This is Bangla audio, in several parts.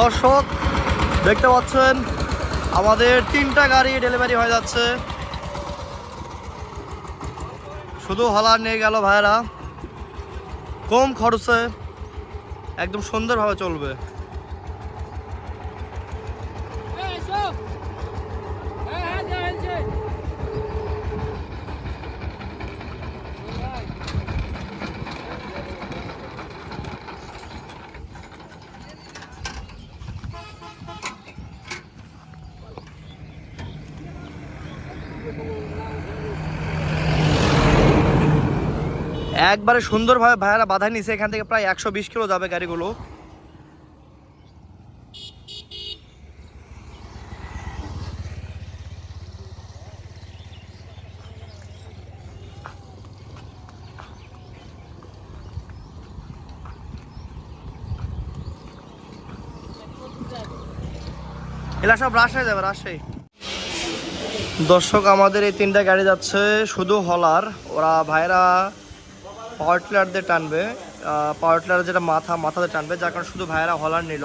দর্শক, দেখতে পাচ্ছেন, আমাদের তিনটা গাড়ি ডেলিভারি হয়ে যাচ্ছে। শুধু হলার নিয়ে গেল ভাইরা কম খরচে, একদম সুন্দরভাবে চলবে। একবারে সুন্দরভাবে ভাইয়ারা বাধা নিছে। এখান থেকে প্রায় একশো বিশ কিলো যাবে গাড়িগুলো। এলা সব রাজশাহী যাবে রাজশাহী দর্শক, আমাদের এই তিনটা গাড়ি যাচ্ছে শুধু হলার। ওরা ভাইরা পাওয়ার টিলার দিয়ে টানবে। পাওয়ার টিলার যেটা মাথা মাথাতে টানবে, যার কারণে শুধু ভাইরা হলার নিল।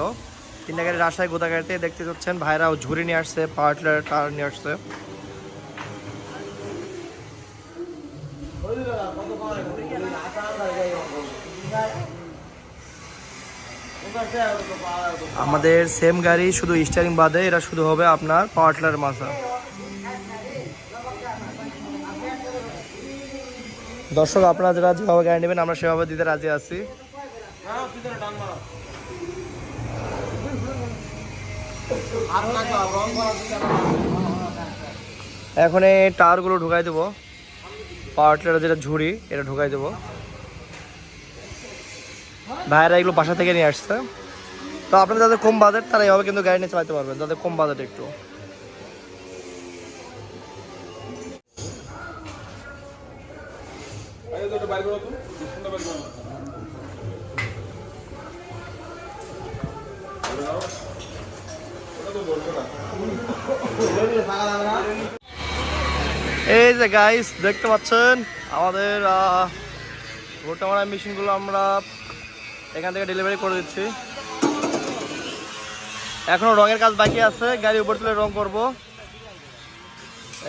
তিনটা গাড়ি রাজশাহী গোদা গাড়িতে দেখতে পাচ্ছেন ভাইরা ঝুড়ি নিয়ে আসছে পাওয়ার টিলার টার নিয়ে আসছে। আমাদের সেম গাড়ি, শুধু স্টারিং বাদে, এরা শুধু হবে আপনার পাওয়ার টিলার মাথা। দর্শক, আপনারা যারা যেভাবে গাড়ি নেবেন, আমরা সেভাবে দিতে রাজি আছি। এখন এই টায়ারগুলো ঢুকাই দেবো। পাওয়ার যেটা ঝুড়ি, এটা ঢুকাই দেবো। ভাইয়েরা এগুলো বাসা থেকে নিয়ে আসছে। তো আপনাদের যাদের কম বাজেট তারা এভাবে কিন্তু গাড়ি নিয়ে চালাতে পারবেন। যাদের কম বাজেট একটু। এই যে গাইস দেখতে পাচ্ছেন আমাদের ভুট্টা মারা মেশিনগুলো আমরা এখান থেকে ডেলিভারি করে দিচ্ছি। এখনও রঙের কাজ বাকি আছে গাড়ি উপর তুলে রং করব।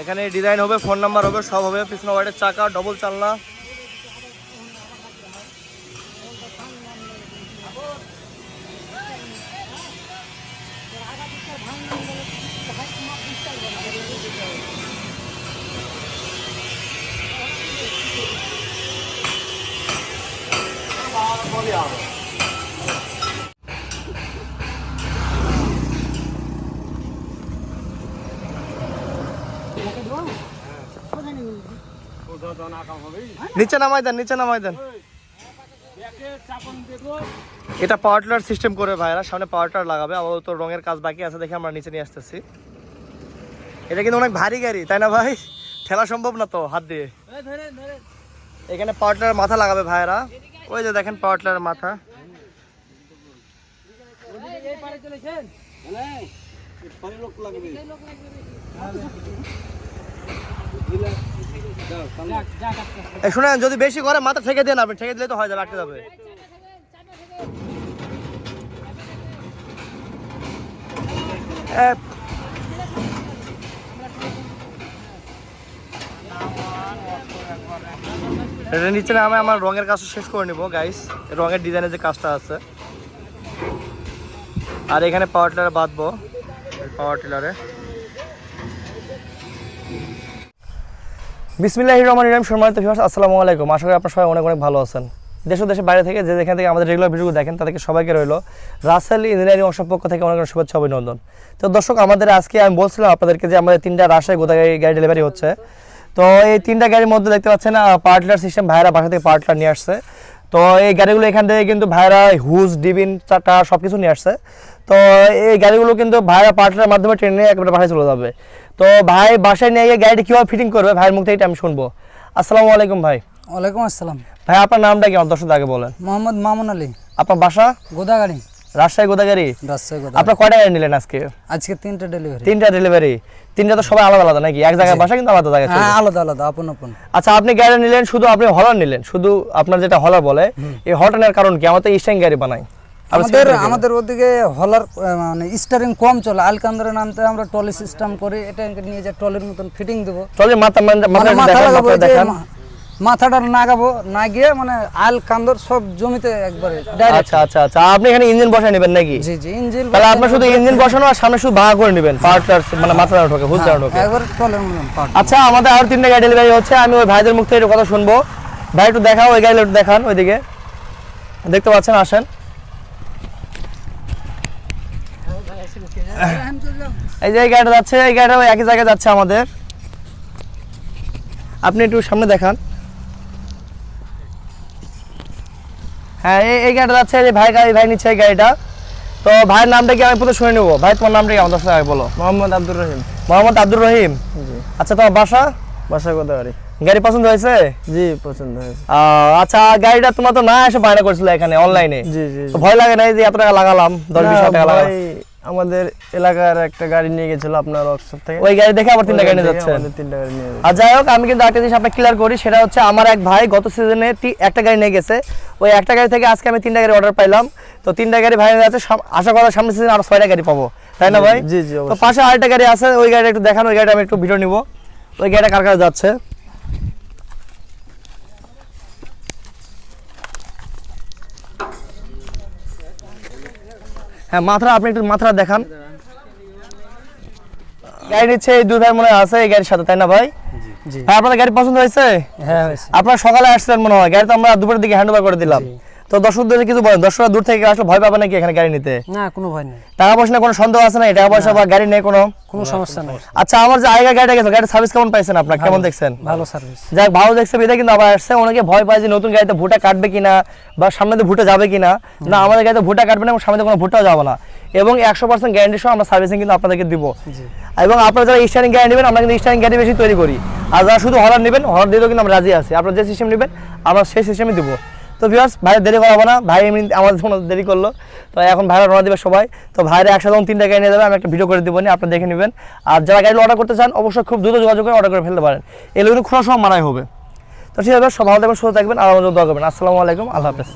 এখানে ডিজাইন হবে ফোন নাম্বার হবে, সব হবে, পিছনে হোয়াইটের চাকা ডবল চালনা। নিচে নামাই দেন নিচে নামাই দেন। এটা পাওয়ার টিলার সিস্টেম করে ভাইরা সামনে পাওয়ার টিলার লাগাবে। আপাতত রঙের কাজ বাকি আছে দেখে আমরা নিচে নিয়ে আসতেছি। এটা কিন্তু অনেক ভারী গাড়ি তাই না ভাই? ঠেলা সম্ভব না তো হাত দিয়ে। এখানে পাওয়ার টিলার মাথা লাগাবে ভাইরা। ওই যে দেখেন পাওয়ার মাথা। শুনেন, যদি বেশি করে মাথা ঠেকে দেন আপনি ঠেকে দিলে তো হয়ে যাবে, আটকে যাবে। এটা নিচে নামে আমার রঙের কাজটা শেষ করে নিব গাইস রঙের ডিজাইনের যে কাজটা আছে। আর এখানে পাওয়ার টিলারে বাঁধবো পাওয়ার টিলারে বিসমিল্লাহ রহমান ইরাম সম্মানিত ভিউয়ার্স আসসালামু আলাইকুম। আশা করি আপনার সবাই অনেক অনেক ভালো আছেন। দেশ দেশের বাইরে থেকে যে যেখান থেকে আমাদের রেগুলার ভিডিও দেখেন, তাদেরকে সবাইকে রইল রাজশাহী ইঞ্জিনিয়ারিং অংশের পক্ষ থেকে অনেক অনেক শুভেচ্ছা, অভিনন্দন। তো দর্শক, আমাদের আজকে আমি বলছিলাম আপনাদেরকে যে আমাদের তিনটা রাজশাহী গোদা গাড়ি গাড়ি ডেলিভারি হচ্ছে। তো এই তিনটা গাড়ির মধ্যে দেখতে পাচ্ছেন পার্টলার সিস্টেম ভাইরা বাসা থেকে পার্টলার নিয়ে আসছে। তো এই গাড়িগুলো এখান থেকে কিন্তু ভাইরা হুজ ডিবিন চাটা সব কিছু নিয়ে আসছে। তো এই গাড়িগুলো কিন্তু ভাইরা পার্টলার মাধ্যমে ট্রেনে একেবারে বাসায় চলে যাবে। তো ভাই বাসায় নিয়ে গিয়ে গাড়িটি কীভাবে ফিটিং করবে ভাইয়ের মুখ থেকে আমি শুনব। আসসালামু আলাইকুম ভাই। ওয়ালাইকুম আসসালাম। ভাই আপনার নামটা কি? দর্শক আগে বলেন। মোহাম্মদ মামুন আলী। আপনার বাসা? গোদাগাড়ি। রাজশাহী গোদাগাড়ি রাজশাহী গোদা আপনার কয়টা গাড়ি নিলেন আজকে? আজকে তিনটে ডেলিভারি তিনটা ডেলিভারি তিনটা তো সবাই আলাদা আলাদা নাকি? এক জায়গায় বাসা কিন্তু আলাদা জায়গায় হ্যাঁ আলাদা আলাদা আপন আপন। আচ্ছা আপনি গাড়ি নিলেন শুধু আপনি হলার নিলেন? শুধু আপনার যেটা হলার বলে এই হলটা নেওয়ার কারণ কি? আমার তো গাড়ি বানাই। আমাদের আমাদের ওদিকে হলার মানে স্টারিং কম চলে। আলকান্দরে নামতে আমরা টলি সিস্টেম করে। এটা নিয়ে যে টলির মতন ফিটিং দেবো। চলে মাথা মাথা মাথা লাগাবো মাথাটা নাগাবো না গিয়ে মানে আল কান্দর সব জমিতে একবারে আচ্ছা আচ্ছা আচ্ছা। আপনি এখানে ইঞ্জিন বসায় নেবেন নাকি? জি জি ইঞ্জিন তাহলে আপনার শুধু ইঞ্জিন বসানো আর সামনে শুধু ভাঙা করে নেবেন পাওয়ার মানে মাথা না ঢোকে হুল ঢোকে। একবার টলের মতন আচ্ছা আমাদের আর তিনটা গাড়ি ডেলিভারি হচ্ছে আমি ওই ভাইদের মুখ থেকে কথা শুনব। ভাই একটু দেখাও ওই গাড়ি একটু দেখান ওইদিকে। দেখতে পাচ্ছেন আসেন। এই যে এই গাড়িটা যাচ্ছে এই গাড়িটা একই জায়গায় যাচ্ছে আমাদের। আপনি একটু সামনে দেখান। হ্যাঁ এই গাড়িটা যাচ্ছে যে ভাই গাড়ি ভাই নিচ্ছে এই গাড়িটা। তো ভাইয়ের নামটা কি আমি পুরো শুনে নেব? ভাই তোমার নামটা কি আমাদের সাথে বলো। মোহাম্মদ আব্দুর রহিম। মোহাম্মদ আব্দুর রহিম? আচ্ছা তোমার বাসা? বাসা কোথায় গাড়ি পছন্দ হয়েছে? জি পছন্দ হয়েছে। আচ্ছা গাড়িটা তোমার তো না এসে বায়না করছিল এখানে অনলাইনে। জি জি ভয় লাগে না যে এত টাকা লাগালাম দশ বিশ টাকা লাগালাম? আমাদের এলাকার একটা গাড়ি নিয়ে গেছিল আপনার ওয়ার্কশপ থেকে। ওই গাড়ি দেখে আবার তিনটা গাড়ি নিয়ে যাচ্ছে তিনটা গাড়ি নিয়ে আর যাই হোক আমি কিন্তু একটা জিনিস আপনাকে ক্লিয়ার করি সেটা হচ্ছে আমার এক ভাই গত সিজনে একটা গাড়ি নিয়ে গেছে। ওই একটা গাড়ি থেকে আজকে আমি তিনটা গাড়ি অর্ডার পাইলাম। তো তিনটা গাড়ি ভাই সাম- আশা করা সামনের সিজনে আরও ছয়টা গাড়ি পাবো। তাই না ভাই? জি জি তো পাশে আরেকটা গাড়ি আছে ওই গাড়িটা একটু দেখান ওই গাড়িটা আমি একটু ভিডিও নিব। ওই গাড়িটা কার কাছে যাচ্ছে? হ্যাঁ মাথা আপনি একটু মাথা দেখান। গাড়ি নিচ্ছে এই দুই ভাই মনে হয় আছে এই গাড়ির সাথে তাই না ভাই? হ্যাঁ আপনার গাড়ি পছন্দ হয়েছে? হ্যাঁ আপনারা সকালে আসছেন মনে হয় গাড়ি তো আমরা দুপুরের দিকে হ্যান্ড ওভার করে দিলাম। তো দর্শকদের কিছু বলেন দর্শকরা দূর থেকে আসলে ভয় পাবে নাকি এখানে গাড়ি নিতে? না কোনো ভয় নেই। টাকা পয়সা কোনো সন্দেহ আছে না টাকা পয়সা বা গাড়ি নেই কোনো? কোনো সমস্যা নেই। আচ্ছা আমার যে আগের গাড়িটা গেছে গাড়ির সার্ভিস কেমন পাইছেন আপনার? কেমন দেখছেন? ভালো সার্ভিস যাক ভালো দেখছে বিধায় কিন্তু আবার আসছে। অনেকে ভয় পায় যে নতুন গাড়িতে ভুটা কাটবে কিনা বা সামনে দিয়ে ভুটে যাবে কিনা। না আমাদের গাড়িতে ভুটা কাটবে না এবং সামনে কোনো ভুটাও যাবে না। এবং একশো পার্সেন্ট গ্যারান্টি সহ আমরা সার্ভিসিং কিন্তু আপনাদেরকে দিব। এবং আপনারা যারা স্টারিং গাড়ি নেবেন আমরা কিন্তু স্টারিং গাড়ি বেশি তৈরি করি। আর যারা শুধু হলার নেবেন হলার দিতেও কিন্তু আমরা রাজি আছি। আপনারা যে সিস্টেম নেবেন আমরা সেই সিস্টেমই দিব। তো ভিউয়ার্স ভাইয়ের দেরি করাবো না। ভাই এমনি আমাদের জন্য দেরি করল। তো এখন ভাইরা রওনা দেবে সবাই। তো ভাইরা একসাথে তিনটা গাড়ি নিয়ে যাবে, আমি একটা ভিডিও করে দেবো নি আপনি দেখে নেবেন। আর যারা গাড়ি অর্ডার করতে চান, অবশ্যই খুব দ্রুত যোগাযোগ করে অর্ডার করে ফেলতে পারেন। এগুলো কিন্তু খোলা সময় মানাই হবে। তো ঠিক আছে সব ভালো থাকবেন, সুস্থ থাকবেন আর আমাদের দোয়া করবেন। আসসালামু আলাইকুম, আল্লাহ হাফেজ.